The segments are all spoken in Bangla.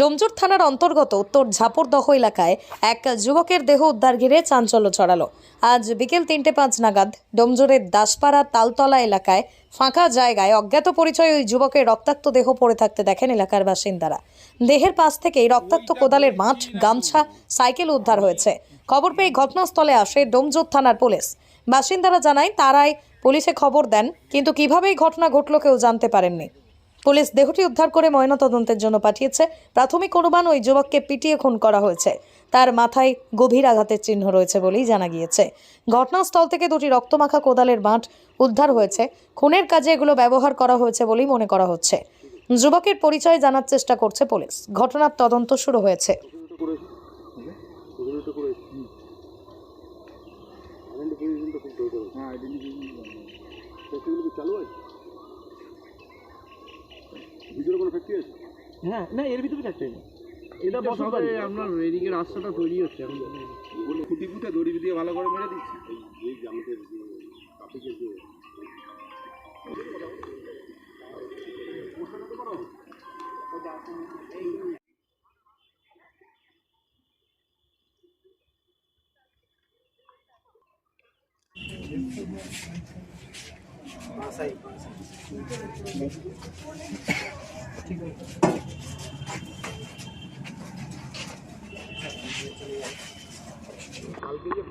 ডোমজুর থানার অন্তর্গত উত্তর ঝাপড়দহ এলাকায় এক যুবকের দেহ উদ্ধার ঘিরে চাঞ্চল্য ছড়ালো। আজ বিকেল তিনটে পাঁচ নাগাদ ডোমজুরের দাসপাড়া তালতলা এলাকায় ফাঁকা জায়গায় অজ্ঞাত পরিচয় ওই যুবকের রক্তাক্ত দেহ পড়ে থাকতে দেখেন এলাকার বাসিন্দারা। দেহের পাশ থেকেই রক্তাক্ত কোদালের মাঠ, গামছা, সাইকেল উদ্ধার হয়েছে। খবর পেয়ে ঘটনাস্থলে আসে ডোমজুর থানার পুলিশ। বাসিন্দারা জানায়, তারাই পুলিশে খবর দেন, কিন্তু কীভাবে এই ঘটনা ঘটল কেউ জানতে পারেননি। পুলিশ দেহটি উদ্ধার করে ময়নাতদন্তের জন্য পাঠিয়েছে। প্রাথমিক অনুমান ওই যুবককে পিটিয়ে খুন করা হয়েছে। তার মাথায় গভীর আঘাতের চিহ্ন রয়েছে বলেই জানা গিয়েছে। ঘটনাস্থল থেকে দুটি রক্তমাখা কোদালের বাঁট উদ্ধার হয়েছে। খুনের কাজে এগুলো ব্যবহার করা হয়েছে বলেই মনে করা হচ্ছে। যুবকের পরিচয় জানার চেষ্টা করছে পুলিশ। ঘটনার তদন্ত শুরু হয়েছে। ভিতরে কোনো ফ্যাক্টরি আছে? হ্যাঁ না এর ভিতরে নেই। এটা বসত আপনার এদিকে রাস্তাটা তৈরি হচ্ছে এখন। বলে খুঁটি পুঁতে দড়ি দিয়ে ভালো করে মেরে দিচ্ছি। এই যে আমাদের যে ট্রাফিকের যে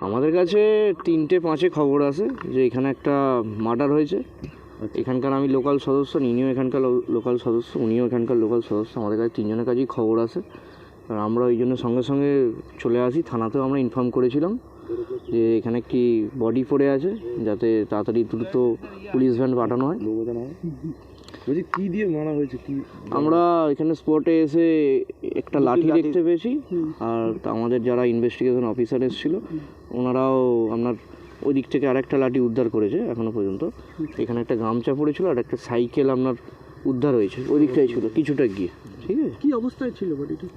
আমাদের কাছে তিনটে পাঁচে খবর আছে যে এখানে একটা মার্ডার হয়েছে। এখানকার আমি লোকাল সদস্য ইনিও এখানকার লোকাল সদস্য, উনিও এখানকার লোকাল সদস্য। আমাদের কাছে তিনজনের কাছেই খবর আছে। আর আমরা ওই জন্য সঙ্গে সঙ্গে চলে আসি। থানাতেও আমরা ইনফর্ম করেছিলাম। যে এখানে একটি বডি পড়ে আছে যাতে তাড়াতাড়ি দ্রুত পুলিশ ভ্যান পাঠানো হয়? বলছি কি দিয়ে মারা হয়েছে? কি আমরা এখানে স্পটে এসে একটা লাঠি দেখতে পেয়েছি। আর আমাদের যারা ইনভেস্টিগেশন অফিসার এসেছিল ওনারাও আপনার ওই দিক থেকে আরেকটা লাঠি উদ্ধার করেছে এখনও পর্যন্ত। এখানে একটা গামছা পড়েছিল আর একটা সাইকেল আপনার উদ্ধার হয়েছে। ওই দিকটাই ছিল কিছুটা গিয়ে। ঠিক আছে? কি অবস্থায় ছিল বডিটা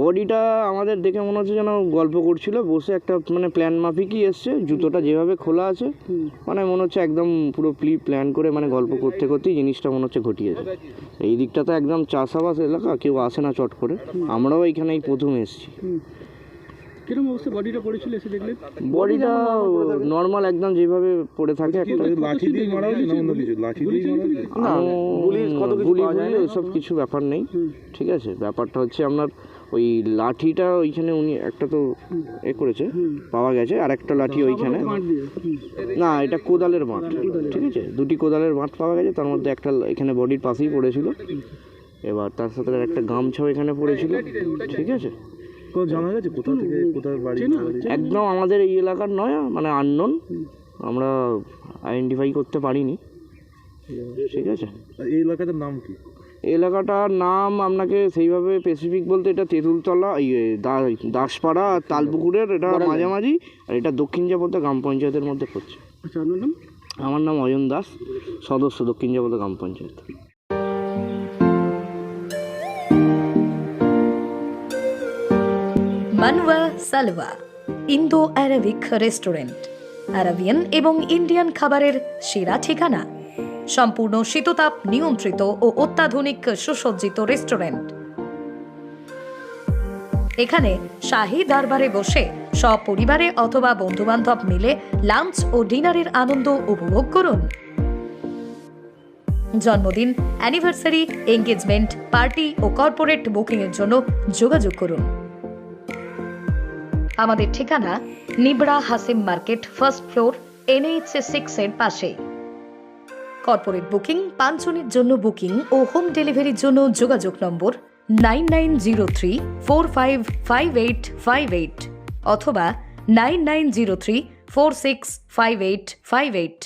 বডিটা আমাদের দেখে মনে হচ্ছে যেন গল্প করছিল বসে একটা মানে প্ল্যান মাফিকই এসছে জুতোটা যেভাবে খোলা আছে মানে মনে হচ্ছে একদম পুরো প্লি প্ল্যান করে মানে গল্প করতে করতেই জিনিসটা মনে হচ্ছে ঘটিয়েছে। এই দিকটা তো একদম চাষাবাস এলাকা কেউ আসে না চট করে আমরাও এইখানেই প্রথম এসেছি। কীরকম অবস্থা বডিটা পড়েছিল এসে দেখলে? বডিটা নর্মাল একদম যেভাবে পড়ে থাকে একটা লাঠি দিয়ে মারা হয়েছে? না অন্য কিছু লাঠি দিয়ে মারা না, গুলি গুলি ওইসব কিছু ব্যাপার নেই ঠিক আছে? ব্যাপারটা হচ্ছে আপনার ওই লাঠিটা ওইখানে উনি একটা তো এ করেছে পাওয়া গেছে আর একটা লাঠি ওইখানে। না এটা কোদালের মাঠ ঠিক আছে? দুটি কোদালের মাঠ পাওয়া গেছে তার মধ্যে একটা এখানে বডির পাশেই পড়েছিল। এবার তার সাথে আর একটা গামছাও এখানে পড়েছিল ঠিক আছে? জানা গেছে কোথা থেকে কোথায় বাড়ি? একদম আমাদের এই এলাকার নয় মানে আননোন। আমরা আইডেন্টিফাই করতে পারিনি। ঠিক আছে? এই এলাকাটার নাম কি? এলাকাটার নাম আপনাকে সেইভাবে স্পেসিফিক বলতে এটা তেঁতুলতলা ইয়ে দা- দাসপাড়া আর তালপুকুরের এটা মাঝামাঝি আর এটা দক্ষিণ জাপতা গ্রাম পঞ্চায়েতের মধ্যে পড়ছে। আচ্ছা আপনার নাম? আমার নাম অয়ন দাস সদস্য Dakshin Japta gram panchayat. Manwa Salwa Indo Arabic restaurant Arabian এবং ইন্ডিয়ান খাবারের সেরা ঠিকানা। সম্পূর্ণ শীততাপ, নিয়ন্ত্রিত ও অত্যাধুনিক সুসজ্জিত রেস্টুরেন্ট। এখানে শাহী দরবারে বসে সপরিবারে অথবা বন্ধুবান্ধব মিলে লাঞ্চ ও ডিনারের আনন্দ উপভোগ করুন। জন্মদিন, অ্যানিভার্সারি, এঙ্গেজমেন্ট, পার্টি ও কর্পোরেট বুকিংয়ের জন্য যোগাযোগ করুন। আমাদের ঠিকানা Nibra Hashim market, first floor, NH six এর পাশে। কর্পোরেট বুকিং পাঁচজনের জন্য বুকিং ও হোম ডেলিভারির জন্য যোগাযোগ number nine nine zero three four five five eight five eight অথবা nine nine zero three four six five eight five eight.